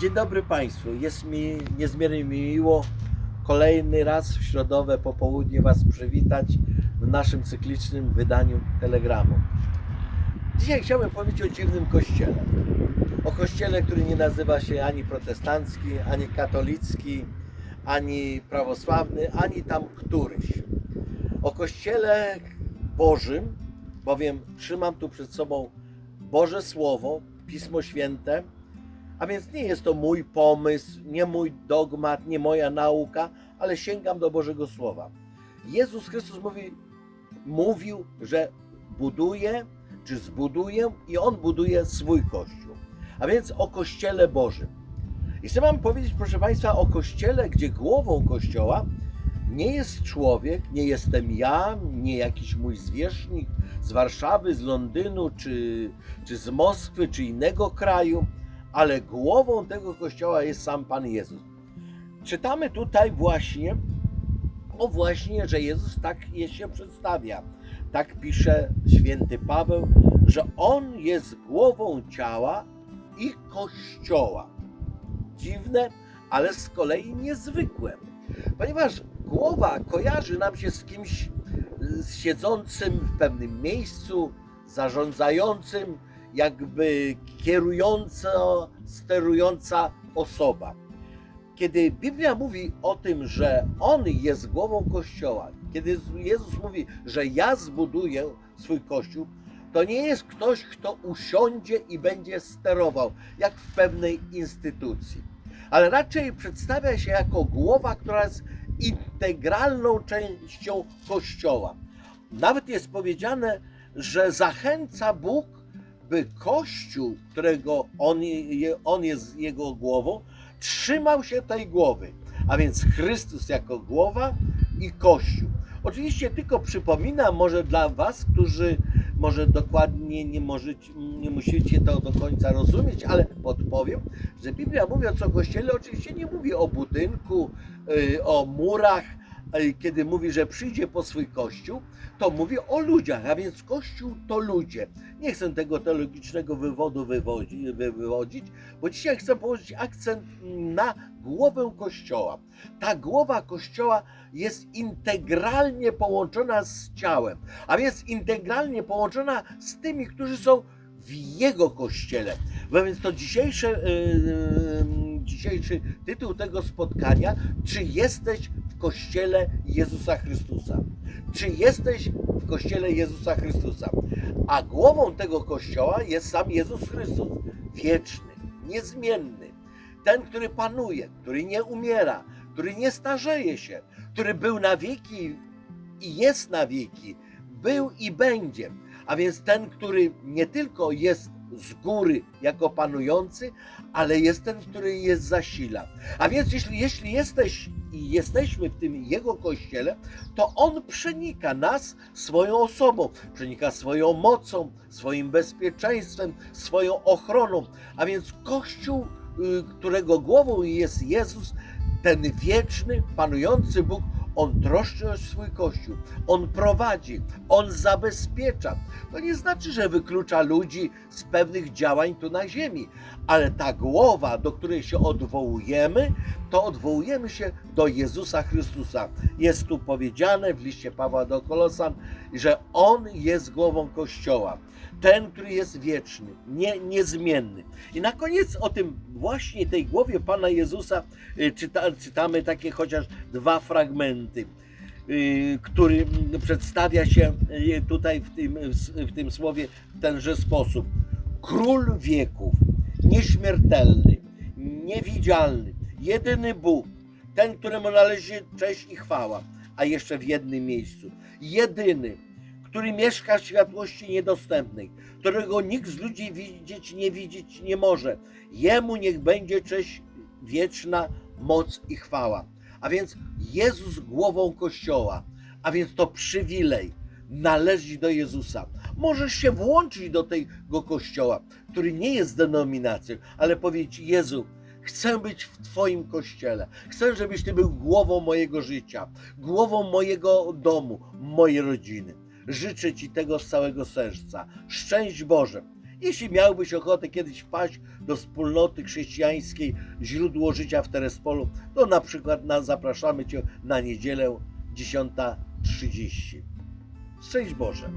Dzień dobry Państwu. Jest mi niezmiernie miło kolejny raz w środowe popołudnie Was przywitać w naszym cyklicznym wydaniu Telegramu. Dzisiaj chciałbym powiedzieć o dziwnym kościele. O kościele, który nie nazywa się ani protestancki, ani katolicki, ani prawosławny, ani tam któryś. O kościele Bożym, bowiem trzymam tu przed sobą Boże Słowo, Pismo Święte, a więc nie jest to mój pomysł, nie mój dogmat, nie moja nauka, ale sięgam do Bożego Słowa. Jezus Chrystus mówi, mówił, że buduje, czy zbuduje i On buduje swój Kościół. A więc o Kościele Bożym. I chcę Wam powiedzieć, proszę Państwa, o Kościele, gdzie głową Kościoła nie jest człowiek, nie jestem ja, nie jakiś mój zwierzchnik z Warszawy, z Londynu, czy, czy z Moskwy, czy innego kraju, ale głową tego kościoła jest sam Pan Jezus. Czytamy tutaj właśnie, o właśnie, że Jezus tak się przedstawia. Tak pisze święty Paweł, że On jest głową ciała i kościoła. Dziwne, ale z kolei niezwykłe. Ponieważ głowa kojarzy nam się z kimś siedzącym w pewnym miejscu, zarządzającym, jakby kierująca, sterująca osoba. Kiedy Biblia mówi o tym, że On jest głową Kościoła, kiedy Jezus mówi, że ja zbuduję swój Kościół, to nie jest ktoś, kto usiądzie i będzie sterował, jak w pewnej instytucji, ale raczej przedstawia się jako głowa, która jest integralną częścią Kościoła. Nawet jest powiedziane, że zachęca Bóg, by Kościół, którego on, on jest jego głową, trzymał się tej głowy. A więc Chrystus jako głowa i Kościół. Oczywiście tylko przypominam, może dla Was, którzy może dokładnie nie, możecie, nie musicie to do końca rozumieć, ale podpowiem, że Biblia mówiąc o Kościele oczywiście nie mówi o budynku, y, o murach, kiedy mówi, że przyjdzie po swój Kościół, to mówi o ludziach, a więc Kościół to ludzie. Nie chcę tego teologicznego wywodu wywodzi, wy- wywodzić, bo dzisiaj chcę położyć akcent na głowę Kościoła. Ta głowa Kościoła jest integralnie połączona z ciałem, a więc integralnie połączona z tymi, którzy są w Jego Kościele. No więc to dzisiejsze, yy, dzisiejszy tytuł tego spotkania, czy jesteś Kościele Jezusa Chrystusa? Czy jesteś w Kościele Jezusa Chrystusa? A głową tego Kościoła jest sam Jezus Chrystus, wieczny, niezmienny, ten, który panuje, który nie umiera, który nie starzeje się, który był na wieki i jest na wieki, był i będzie. A więc ten, który nie tylko jest z góry jako panujący, ale jest ten, który jest zasila. A więc jeśli, jeśli jesteś i jesteśmy w tym Jego Kościele, to On przenika nas swoją osobą, przenika swoją mocą, swoim bezpieczeństwem, swoją ochroną. A więc Kościół, y, którego głową jest Jezus, ten wieczny, panujący Bóg, on troszczy o swój kościół, on prowadzi, on zabezpiecza. To nie znaczy, że wyklucza ludzi z pewnych działań tu na ziemi, ale ta głowa, do której się odwołujemy, to odwołujemy się do Jezusa Chrystusa. Jest tu powiedziane w liście Pawła do Kolosan, że on jest głową kościoła. Ten, który jest wieczny, nie, niezmienny. I na koniec o tym właśnie tej głowie Pana Jezusa y, czyta, czytamy takie chociaż dwa fragmenty, y, który przedstawia się y, tutaj w tym, w tym słowie w tenże sposób. Król wieków, nieśmiertelny, niewidzialny, jedyny Bóg, ten, któremu należy cześć i chwała, a jeszcze w jednym miejscu. Jedyny, który mieszka w światłości niedostępnej, którego nikt z ludzi widzieć nie widzieć nie może. Jemu niech będzie cześć wieczna, moc i chwała. A więc Jezus głową Kościoła, a więc to przywilej należy do Jezusa. Możesz się włączyć do tego Kościoła, który nie jest denominacją, ale powiedzieć Jezu, Chcę być w Twoim kościele. Chcę, żebyś Ty był głową mojego życia, głową mojego domu, mojej rodziny. Życzę Ci tego z całego serca. Szczęść Boże. Jeśli miałbyś ochotę kiedyś wpaść do wspólnoty chrześcijańskiej Źródło Życia w Terespolu, to na przykład na, zapraszamy Cię na niedzielę 10.30. Szczęść Boże!